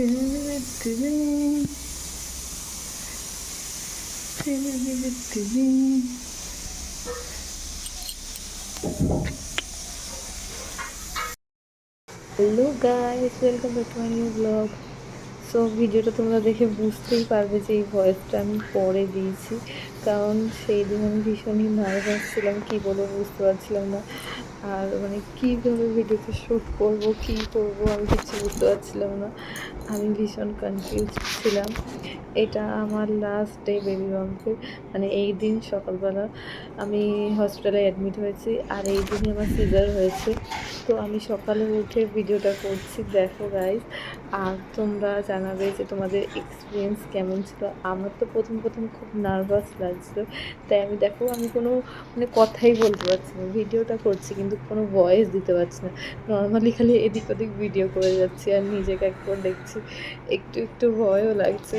Hello guys welcome back to my new blog so ভিডিওটা তোমরা দেখে বুঝতেই পারবে যে এই ভয়েসটা আমি পরে দিয়েছি। কারণ সেই দিন আমি ভীষণই নার্ভাস ছিলাম, কী বলব বুঝতে পারছিলাম না। আর মানে কীভাবে ভিডিওতে শ্যুট করব, কী করব আমি কিছু বুঝতে পারছিলাম না। আমি ভীষণ কনফিউজ ছিলাম। এটা আমার লাস্ট ডে বেবি বাম্পের মানে এই দিন সকালবেলা আমি হসপিটালে অ্যাডমিট হয়েছি আর এই দিনই আমার সিজার হয়েছে। তো আমি সকালে উঠে ভিডিওটা করছি। দেখো গাইজ আর তোমরা জানাবে যে তোমাদের এক্সপিরিয়েন্স কেমন ছিল। আমার তো প্রথম প্রথম খুব নার্ভাস লাগছিল তাই আমি দেখো, আমি কোনো মানে কথাই বলতে পারছি না। ভিডিওটা করছি কিন্তু কোনো ভয়েস দিতে পারছি না। নর্মালি খালি এদিক ওদিক ভিডিও করে যাচ্ছি আর নিজেকে একবার দেখছি। একটু একটু ভয়ও লাগছে।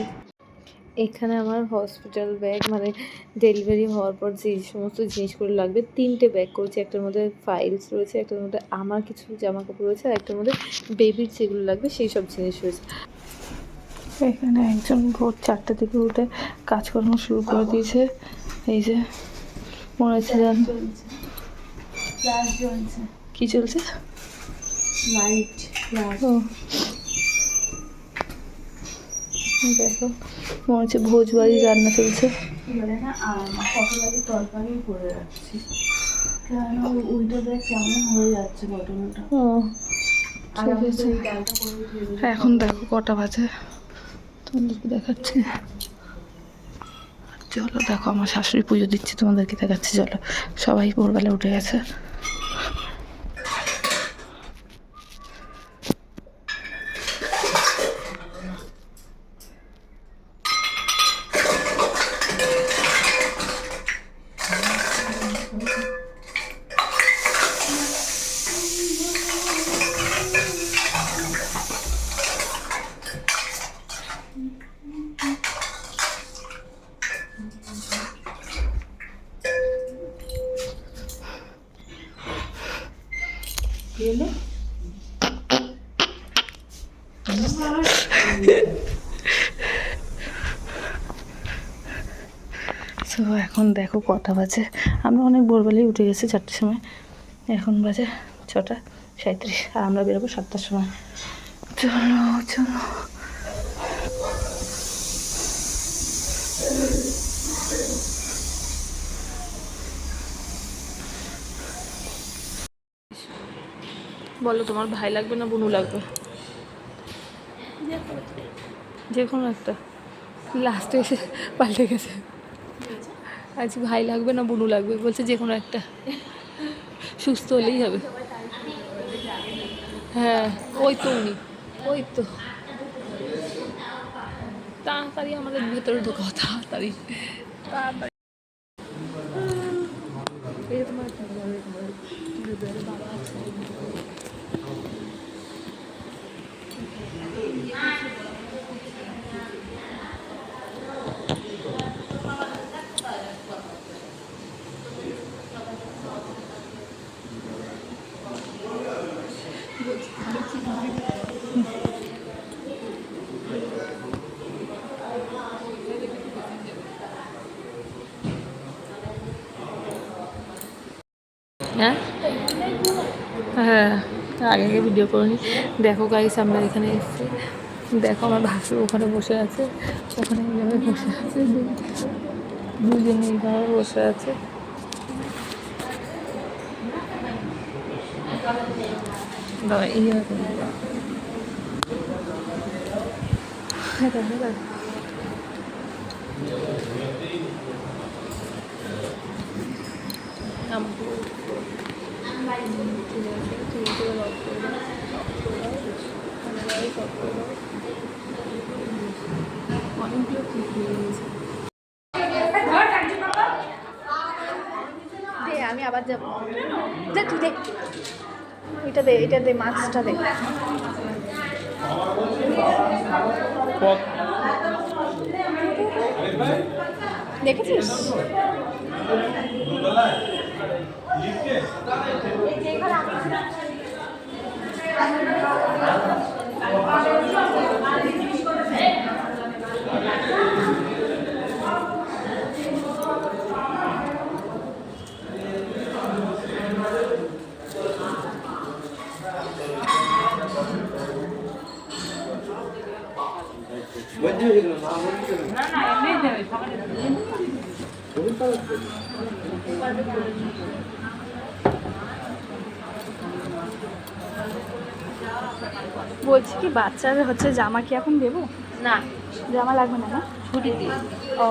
এখানে আমার হসপিটাল ব্যাগ মানে ডেলিভারি হওয়ার পর যে সমস্ত জিনিসগুলো লাগবে, তিনটে ব্যাগ করেছি। একটার মধ্যে ফাইলস রয়েছে, একটার মধ্যে আমার কিছু জামা কাপড় রয়েছে, আর একটার মধ্যে বেবির যেগুলো লাগবে, সেই সব জিনিস রয়েছে। এখানে একজন ভোর চারটে থেকে উঠে কাজকর্ম শুরু করে দিয়েছে। এই যে মনে হচ্ছে যেন কী চলছে? লাইট ও। দেখো মনে হচ্ছে ভোজ ভোজবাড়ি রান্না চলছে। তরকারি করে রাখছি। কেন? উল্টো কেমন হয়ে যাচ্ছে ঘটনাটা ও। এখন দেখো কটা বাজে। তোমাদেরকে দেখাচ্ছি। চলো দেখো, আমার শাশুড়ি পুজো দিচ্ছে, তোমাদেরকে দেখাচ্ছে, চলো। সবাই ভোরবেলা উঠে গেছে। তো এখন দেখো কটা বাজে। আমরা অনেক ভোরবেলায় উঠে গেছি চারটের সময়। এখন বাজে ছটা সাঁত্রিশ আর আমরা বেরোবো সাতটার সময়। চলো চলো। বলো, তোমার ভাই লাগবে না বুনু লাগবে? যে কোনো একটা। লাস্টে এসে পাল্টে গেছে। আজ ভাই লাগবে না বুনু লাগবে? বলছে যে কোনো একটা। সুস্থ হলেই হবে। হ্যাঁ ওই তো উনি। ওই তো। তাড়াতাড়ি আমাদের ভেতরে ঢোকা তাড়াতাড়ি। তাড়াতাড়ি। তোমার বাবা আছে হ্যাঁ? হ্যাঁ আগে আগে ভিডিও করে নি দেখো গাইস আমরা এখানে এসেছি। দেখো আমার ভাসুর ওখানে বসে আছে। ওখানে এইভাবে বসে আছে। দুজনে এইভাবে বসে আছে। এইভাবে করে। হ্যাঁ, দেখো, দেখো। আমাকে ঠিক আছে তুমি তো লক করে দাও লক করে দাও ক্যামেরায় লক 원장이랑 나 원장이랑 나나 옛날에 사과를 했는데 বলছি কি বাচ্চার হচ্ছে জামা কি এখন দেবো? না। জামা লাগবে না না? ছুটি দিয়ে ও।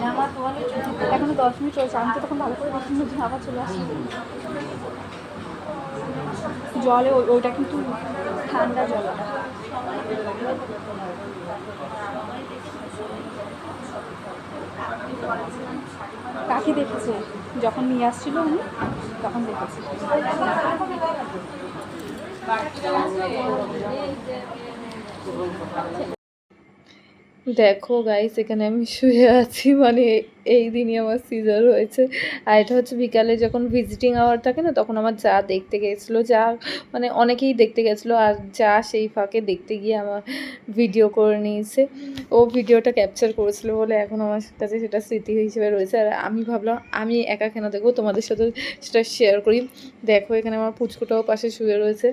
জামা ছুটি। এখনও দশ মিনিট চলছে আমি তো তখন ভালো করে দেখি যে আবার চলে আসছে জলে ওই- ওইটা কিন্তু ঠান্ডা জল। ওটা। কাকি দেখেছে, যখন নিয়ে আসছিল উনি, তখন দেখেছে। দেখো গাইস এখানে আমি শুয়ে আছি মানে এই দিনই আমার সিজার হয়েছে। আর এটা হচ্ছে বিকালে যখন ভিজিটিং আওয়ার থাকে না, তখন আমার যা দেখতে গেছিল, যা মানে অনেকেই দেখতে গেছিল, আর যা সেই ফাঁকে দেখতে গিয়ে আমার ভিডিও করে নিয়েছে। ও ভিডিওটা ক্যাপচার করেছিল বলে এখন আমার কাছে সেটা স্মৃতি হিসেবে রয়েছে। আর আমি ভাবলাম, আমি একা কেন দেখব? তোমাদের সাথে সেটা শেয়ার করি। দেখো, এখানে আমার পুচকুটাও পাশে শুয়ে রয়েছে।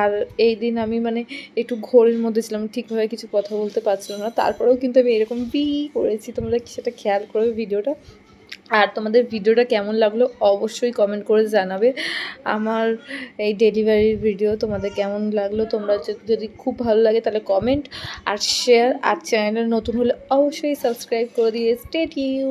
আর এই দিন আমি মানে একটু ঘোরের মধ্যে ছিলাম, ঠিকভাবে কিছু কথা বলতে পারছিলাম না। তারপরেও কিন্তু আমি এরকম বি করেছি। তোমরা সেটা খেয়াল করবে? ভিডিওটা। আর তোমাদের ভিডিওটা কেমন লাগল অবশ্যই কমেন্ট করে জানাবে। আমার এই ডেলিভারির ভিডিও তোমাদের কেমন লাগল, তোমরা যদি- খুব ভালো লাগে তাহলে কমেন্ট আর শেয়ার আর চ্যানেল নতুন হলে অবশ্যই সাবস্ক্রাইব করে দিয়ে স্টেট ইউ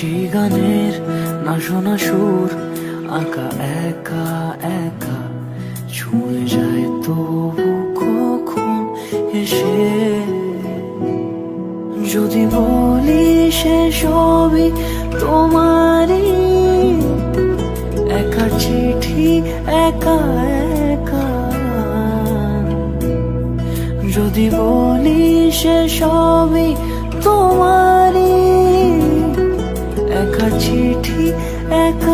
সেই গানের না শোনা সুর, আঁকা একা একা ছুঁয়ে যায় তবু কখন এসে যদি বলি সে সবই তোমারই echo